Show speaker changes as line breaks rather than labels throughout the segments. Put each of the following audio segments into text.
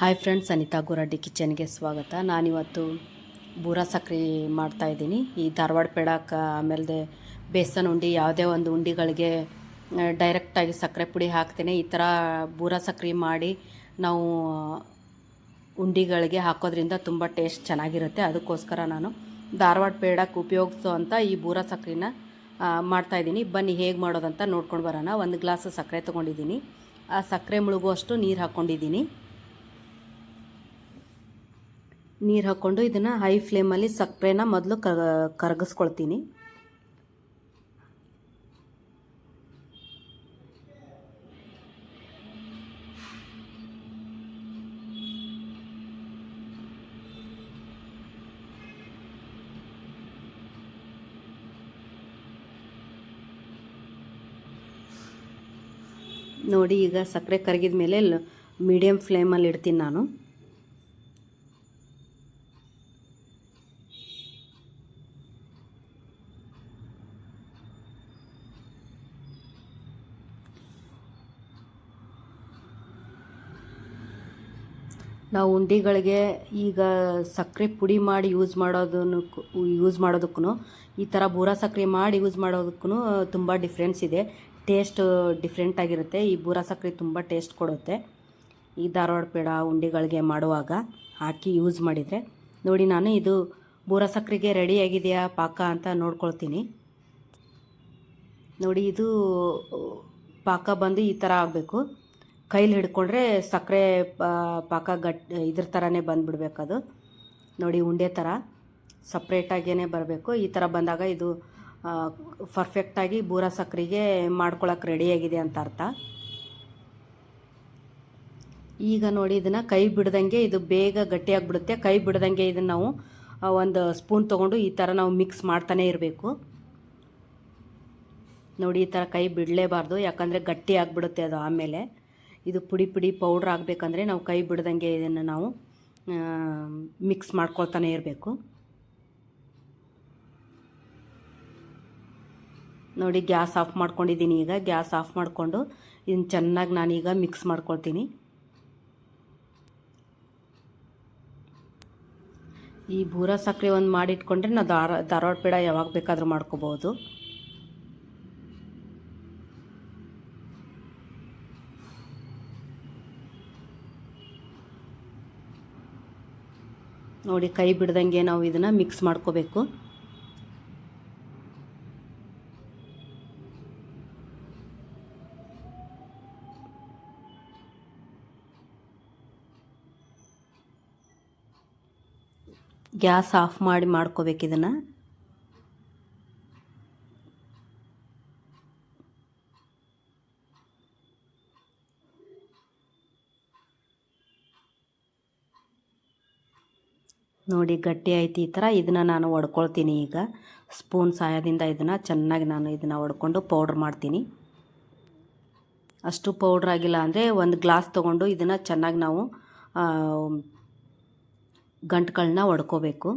Hi friends Anita Guraddi ಕಿಚನ್ಗೆ ಸ್ವಾಗತ. ನಾನಿವತ್ತು ಬೂರ ಸಕ್ರೆ ಮಾಡ್ತಾಯಿದ್ದೀನಿ ಈ ಧಾರವಾಡ ಪೇಡಕ್ಕೆ ಆಮೇಲೆ ಬೇಸನ್ ಉಂಡೆ, ಯಾವುದೇ ಒಂದು ಉಂಡಿಗಳಿಗೆ ಡೈರೆಕ್ಟಾಗಿ ಸಕ್ಕರೆ ಪುಡಿ ಹಾಕ್ತೇನೆ. ಈ ಥರ ಬೂರ ಸಕ್ರೆ ಮಾಡಿ ನಾವು ಉಂಡಿಗಳಿಗೆ ಹಾಕೋದ್ರಿಂದ ತುಂಬ ಟೇಸ್ಟ್ ಚೆನ್ನಾಗಿರುತ್ತೆ. ಅದಕ್ಕೋಸ್ಕರ ನಾನು ಧಾರವಾಡ ಪೇಡಕ್ಕೆ ಉಪಯೋಗಿಸೋ ಈ ಬೂರ ಸಕ್ರೆನ ಮಾಡ್ತಾಯಿದ್ದೀನಿ ಬನ್ನಿ, ಹೇಗೆ ಮಾಡೋದಂತ ನೋಡ್ಕೊಂಡು ಬರೋಣ. ಒಂದು ಗ್ಲಾಸ್ ಸಕ್ಕರೆ ತೊಗೊಂಡಿದ್ದೀನಿ. ಆ ಸಕ್ಕರೆ ಮುಳುಗುವಷ್ಟು ನೀರು ಹಾಕ್ಕೊಂಡಿದ್ದೀನಿ ನೀರು ಹಾಕ್ಕೊಂಡು ಇದನ್ನು ಹೈ ಫ್ಲೇಮಲ್ಲಿ ಸಕ್ಕರೆನ ಮೊದಲು ಕರಗಿಸ್ಕೊಳ್ತೀನಿ. ನೋಡಿ ಈಗ ಸಕ್ಕರೆ ಕರಗಿದ ಮೇಲೆ ಮೀಡಿಯಮ್ ಫ್ಲೇಮಲ್ಲಿ ಇಡ್ತೀನಿ ನಾನು. ನಾವು ಉಂಡೆಗಳಿಗೆ ಈಗ ಸಕ್ಕರೆ ಪುಡಿ ಮಾಡಿ ಯೂಸ್ ಮಾಡೋದನ್ನು ಯೂಸ್ ಮಾಡೋದಕ್ಕೂ ಈ ಥರ ಬೂರಾ ಸಕ್ಕರೆ ಮಾಡಿ ಯೂಸ್ ಮಾಡೋದಕ್ಕೂ ತುಂಬ ಡಿಫ್ರೆನ್ಸ್ ಇದೆ. ಟೇಸ್ಟ್ ಡಿಫ್ರೆಂಟ್ ಆಗಿರುತ್ತೆ. ಈ ಬೂರಾ ಸಕ್ಕರೆ ತುಂಬ ಟೇಸ್ಟ್ ಕೊಡುತ್ತೆ. ಈ ಧಾರವಾಡ ಪೇಡ ಉಂಡೆಗಳಿಗೆ ಮಾಡುವಾಗ ಹಾಕಿ ಯೂಸ್ ಮಾಡಿದರೆ. ನೋಡಿ, ನಾನು ಇದು ಬೂರಾ ಸಕ್ಕರೆಗೆ ರೆಡಿ ಆಗಿದೆಯಾ ಪಾಕ ಅಂತ ನೋಡ್ಕೊಳ್ತೀನಿ. ನೋಡಿ, ಇದು, ಪಾಕ ಬಂದು ಈ ಥರ ಆಗಬೇಕು. ಕೈಲಿ ಹಿಡ್ಕೊಂಡ್ರೆ ಸಕ್ಕರೆ ಪಾಕ ಗಟ್, ಇದ್ರ ಥರನೇ ಬಂದುಬಿಡ್ಬೇಕದು. ನೋಡಿ, ಉಂಡೆ ಥರ ಸಪ್ರೇಟಾಗೇ ಬರಬೇಕು. ಈ ಥರ ಬಂದಾಗ ಇದು ಪರ್ಫೆಕ್ಟಾಗಿ ಬೂರ ಸಕ್ಕರೆಗೆ ಮಾಡ್ಕೊಳಕ್ಕೆ ರೆಡಿಯಾಗಿದೆ ಅಂತ ಅರ್ಥ. ಈಗ ನೋಡಿ, ಇದನ್ನು ಕೈ ಬಿಡ್ದಂಗೆ ಇದು ಬೇಗ ಗಟ್ಟಿಯಾಗಿಬಿಡುತ್ತೆ ಕೈ ಬಿಡ್ದಂಗೆ ಇದನ್ನು ನಾವು ಒಂದು ಸ್ಪೂನ್ ತೊಗೊಂಡು ಈ ಥರ ನಾವು ಮಿಕ್ಸ್ ಮಾಡ್ತಾನೆ ಇರಬೇಕು. ನೋಡಿ, ಈ ಥರ ಕೈ ಬಿಡಲೇಬಾರ್ದು. ಯಾಕಂದರೆ ಗಟ್ಟಿ ಆಗಿಬಿಡುತ್ತೆ ಅದು ಆಮೇಲೆ. ಇದು ಪುಡಿ ಪುಡಿ ಪೌಡ್ರ್ ಆಗಬೇಕಂದ್ರೆ ನಾವು ಕೈ ಬಿಡ್ದಂಗೆ ಇದನ್ನು ನಾವು ಮಿಕ್ಸ್ ಮಾಡ್ಕೊಳ್ತಾನೆ ಇರಬೇಕು. ನೋಡಿ, ಗ್ಯಾಸ್ ಆಫ್ ಮಾಡ್ಕೊಂಡಿದ್ದೀನಿ ಈಗ. ಗ್ಯಾಸ್ ಆಫ್ ಮಾಡಿಕೊಂಡು ಇದನ್ನು ಚೆನ್ನಾಗಿ ನಾನೀಗ ಮಿಕ್ಸ್ ಮಾಡ್ಕೊಳ್ತೀನಿ. ಈ ಬೂರ ಸಕ್ಕರೆ ಒಂದು ಮಾಡಿಟ್ಕೊಂಡ್ರೆ ನಾವು ಧಾರ ಧಾರವಾಡ ಪೇಡ ಯಾವಾಗ ಬೇಕಾದರೂ ಮಾಡ್ಕೋಬೋದು. ನೋಡಿ ಕೈ ಬಿಡ್ದಂಗೆ ನಾವು ಇದನ್ನು ಮಿಕ್ಸ್ ಮಾಡ್ಕೋಬೇಕು. ಗ್ಯಾಸ್ ಆಫ್ ಮಾಡಿ ಮಾಡ್ಕೋಬೇಕು ಇದನ್ನು. ನೋಡಿ, ಗಟ್ಟಿ ಆಯ್ತು ಈ ಥರ. ಇದನ್ನು ನಾನು ಒಡ್ಕೊಳ್ತೀನಿ ಈಗ. ಸ್ಪೂನ್ ಸಹಾಯದಿಂದ ಇದನ್ನು ಚೆನ್ನಾಗಿ ನಾನು ಇದನ್ನು ಒಡ್ಕೊಂಡು ಪೌಡ್ರ್ ಮಾಡ್ತೀನಿ. ಅಷ್ಟು ಪೌಡ್ರ್ ಆಗಿಲ್ಲ ಅಂದರೆ ಒಂದು ಗ್ಲಾಸ್ ತೊಗೊಂಡು ಇದನ್ನು ಚೆನ್ನಾಗಿ ನಾವು ಗಂಟುಗಳನ್ನ ಒಡ್ಕೋಬೇಕು.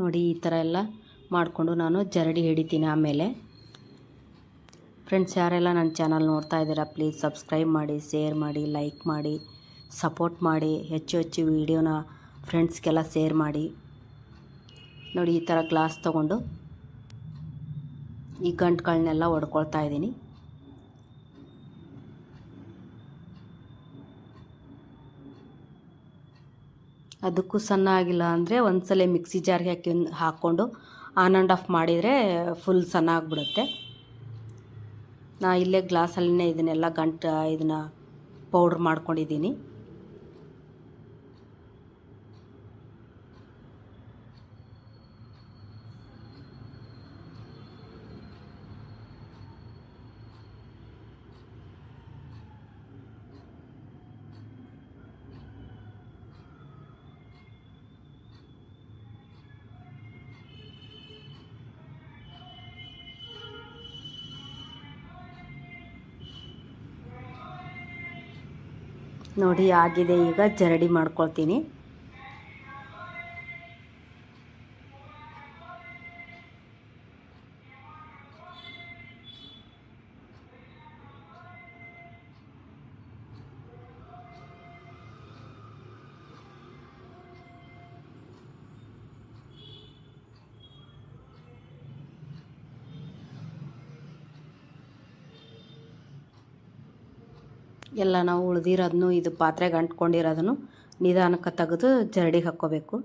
ನೋಡಿ ಈ ಥರ ಎಲ್ಲ ಮಾಡಿಕೊಂಡು ನಾನು ಜರಡಿ ಹಿಡಿತೀನಿ ಆಮೇಲೆ. ಫ್ರೆಂಡ್ಸ್ ಯಾರೆಲ್ಲ ನನ್ನ ಚಾನಲ್ ನೋಡ್ತಾ ಇದ್ದೀರಾ ಪ್ಲೀಸ್ ಸಬ್ಸ್ಕ್ರೈಬ್ ಮಾಡಿ ಶೇರ್ ಮಾಡಿ ಲೈಕ್ ಮಾಡಿ ಸಪೋರ್ಟ್ ಮಾಡಿ, ಹೆಚ್ಚು ಹೆಚ್ಚು ವೀಡಿಯೋನ ಫ್ರೆಂಡ್ಸ್ಗೆಲ್ಲ ಶೇರ್ ಮಾಡಿ. ನೋಡಿ ಈ ಥರ ಗ್ಲಾಸ್ ತೊಗೊಂಡು ಈ ಗಂಟುಗಳನ್ನೆಲ್ಲ ಹೊಡ್ಕೊಳ್ತಾ ಇದ್ದೀನಿ. ಅದಕ್ಕೂ ಸಣ್ಣ ಆಗಿಲ್ಲ ಅಂದರೆ ಒಂದ್ಸಲ ಮಿಕ್ಸಿ ಜಾರ್ಗೆ ಹಾಕಿ ಹಾಕ್ಕೊಂಡು ಆನ್ ಆ್ಯಂಡ್ ಆಫ್ ಮಾಡಿದರೆ ಫುಲ್ ಸಣ್ಣ ಆಗಿಬಿಡುತ್ತೆ ನಾ ಇಲ್ಲೇ ಗ್ಲಾಸಲ್ಲೇ ಇದನ್ನೆಲ್ಲ ಗಂಟು ಇದನ್ನು ಪೌಡ್ರ್ ಮಾಡ್ಕೊಂಡಿದ್ದೀನಿ. ನೋಡಿ ಆಗಿದೆ. ಈಗ ಜರಡಿ ಮಾಡ್ಕೊಳ್ತೀನಿ. ಎಲ್ಲ ನಾವು ಉಳಿದಿರೋದನ್ನು ಇದು ಪಾತ್ರೆಗೆ ಅಂಟ್ಕೊಂಡಿರೋದನ್ನು ನಿಧಾನಕ್ಕೆ ತೆಗೆದು ಜರಡಿಗೆ ಹಾಕ್ಕೋಬೇಕು.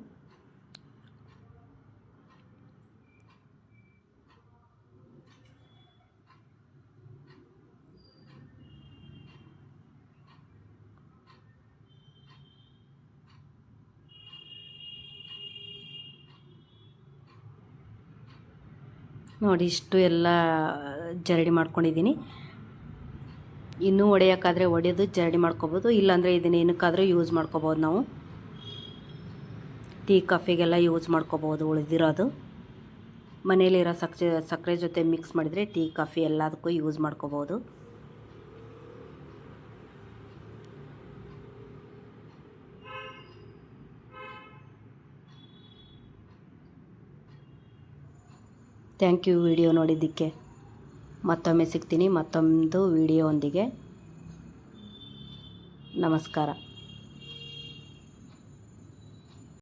ನೋಡಿ, ಇಷ್ಟು ಎಲ್ಲ ಜರಡಿ ಮಾಡ್ಕೊಂಡಿದ್ದೀನಿ. ಇನ್ನೂ ಒಡೆಯೋಕ್ಕಾದರೆ ಒಡೆದು ಜರಡಿ ಮಾಡ್ಕೊಬೋದು, ಇಲ್ಲಾಂದರೆ ಇದನ್ನ ಏನಕ್ಕಾದರೂ ಯೂಸ್ ಮಾಡ್ಕೋಬೋದು ನಾವು. ಟೀ, ಕಾಫಿಗೆಲ್ಲ ಯೂಸ್ ಮಾಡ್ಕೋಬೋದು ಉಳಿದಿರೋದು. ಮನೇಲಿರೋ ಸಕ್ಕರೆ ಸಕ್ಕರೆ ಜೊತೆ ಮಿಕ್ಸ್ ಮಾಡಿದರೆ ಟೀ, ಕಾಫಿ ಎಲ್ಲದಕ್ಕೂ ಯೂಸ್ ಮಾಡ್ಕೋಬೋದು. ಥ್ಯಾಂಕ್ ಯು ವಿಡಿಯೋ ನೋಡಿದ್ದಕ್ಕೆ. ಮತ್ತೊಮ್ಮೆ ಸಿಗ್ತೀನಿ. ಮತ್ತೊಂದು ವಿಡಿಯೋ ಒಂದಿಗೆ ನಮಸ್ಕಾರ.